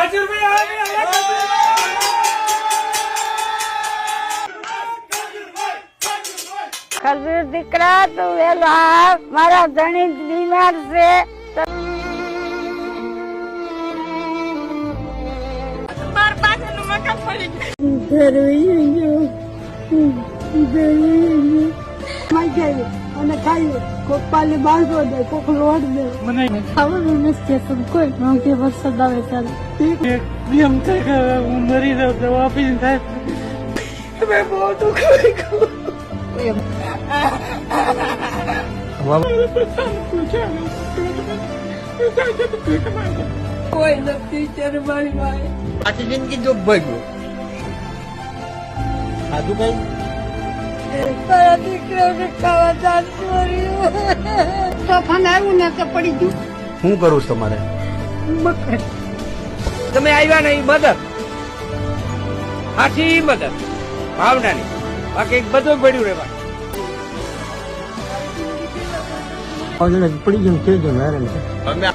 આવી ખજૂર દીકરા તું વેલો આવ. મારા ધણી બીમાર છે. ઘરે ઘરે ગયો અને ખાઈ કોક પાલે બાંધો દે કોક લોટ દે. મને ખાવાનું નથી કહેતું કોઈ ન કે વરસાદ આવે ચાલે એમ થાય કે હું મરી જાઉં તો આપીને થાય. મેં બહુ દુઃખ કોઈ નથી ચાર મારી આખી જિંદગી જો ભગ્યું. સાધુ કઈ મારા દીકરાને ખાવા દાન કર્યું તોફાન આવ્યું ને તો પડી ગયું શું કરું છું તમારે? તમે આવ્યા નહીં મદદ. સાચી મદદ. ભાવનાની. બાકી બધું પડ્યું રે પડી ગયું કે જો મરી જાઉં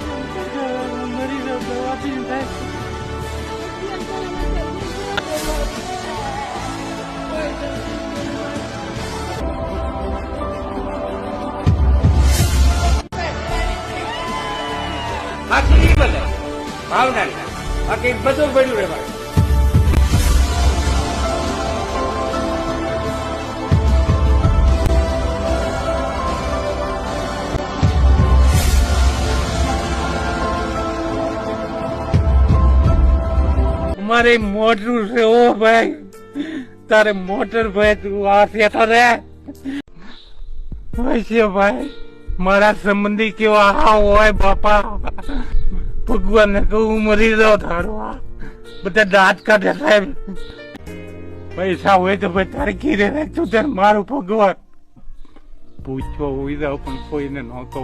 ભાવનાની. બાકી બધું પડ્યું રે મારે મોટરું છે ઓ ભાઈ. તારે મોટર ભાઈ, તું આ શેઠો રે. ભાઈ. મારા સંબંધી કેવા હા હોય બાપા. ભગવાનને કહું, મરી તારો આ બધા દાંત કાઢે સાહેબ. પૈસા હોય તો ભાઈ તારે ઘીરે રાખતું ત્યારે મારું ભગવાન. પૂછવા હોય જાવ પણ કોઈને ન કહો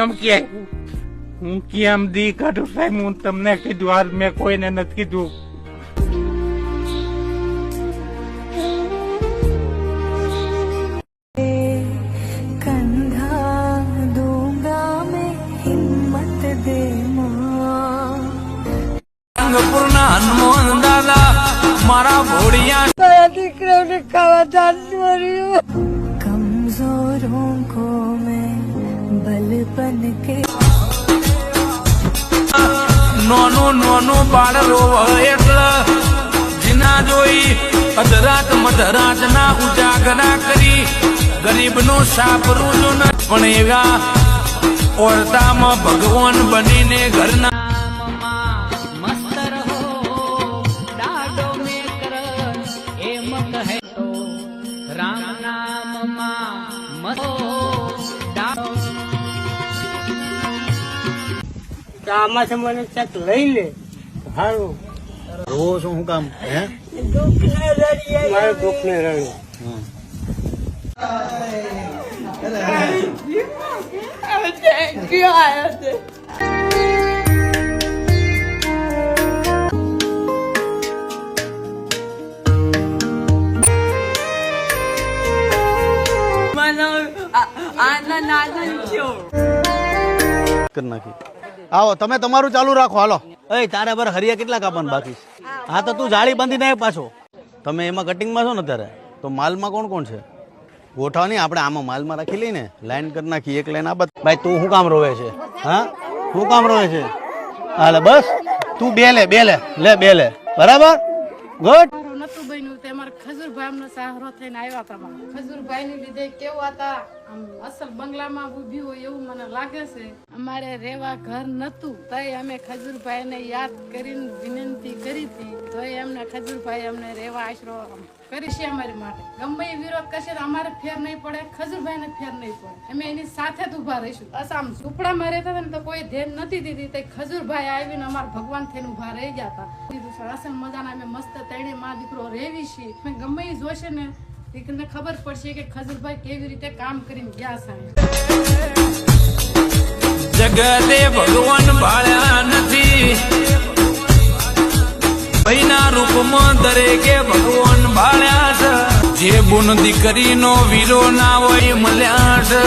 એમ કે, હું કેમ દી કાઢું સાહેબ? હું તમને કીધું, આજ મેં કોઈને નથી કીધું. નોનું નોનું બાળ રોવ એટલે જીના જોઈ અધરાત મધરાત ના ઉજાગરા કરી. ગરીબનું સાપરું પણ એવા ઓરતામાં ભગવાન બનીને ઘરના આમાંથી મને ચેક લઈ લે. સારું રોવો છો શું કામ? હે? મારે દુઃખ ને રડ્યું આનંદ આનંદ થયો. કરી નાખી. આવો તમે તમારું ચાલુ રાખો હાલો. એ તારે પર હરિયા કેટલા કાપવાનું બાકી છે? હા તો તું જાળી બાંધી નાખ પાછો. તમે એમાં કટિંગમાં છો ને અત્યારે? તો માલમાં કોણ કોણ છે? ગોઠવા નહીં આપણે આમાં માલમાં રાખી લઈને લાઈન કરી નાખી એક લાઈન આ બધ ભાઈ તું શું કામ રોવે છે? હા? શું કામ રોવે છે? હાલે બસ. તું બે લે બે લે. લે બે લે. બરાબર? ગુડ નતું બન્યું તે અમારા ખજુરભાઈ અમને સહારો થઈને આવ્યા હતા ખજુરભાઈ ની લીધે કેવું હતા? અસલ બંગલામાં ઊભી હોય એવું મને લાગે છે. અમારે રેવા ઘર નતું તોય અમે ખજુરભાઈ ને યાદ કરીને વિનંતી કરી હતી. તોય એમને ખજૂરભાઈ અમને રેવા આશરો કરી છે અમારી માટે. ગમે એ વિરોધ કરશે અમારે ફેર નહીં પડે ખજૂરભાઈ ને ફેર નહીં પડે. અમે એની સાથે જ ઊભા રહીશું. અસામ ઝૂંપડામાં રહેતા હતા ને તો કોઈ ધ્યાન નથી દીધી. તે ખજૂરભાઈ આવીને અમારા ભગવાન થઈને ઊભા રહી ગયા હતા. કીધું સર અસલ મજાના, અમે મસ્ત તેડી માં દીકરો રહેવી છીએ. ગમે એ જોશે ને દીકરીને ખબર પડશે કે ખજુરભાઈ કેવી રીતે કામ કરીને ગયા સાહેબ. જગતે ભગવાન ભાળ્યા નથી. ભાઈના રૂપમાં દરેકે ભગવાન ભાળ્યા છે. જે ગુણ દીકરીનો વીરો ના હોય મળ્યા છે.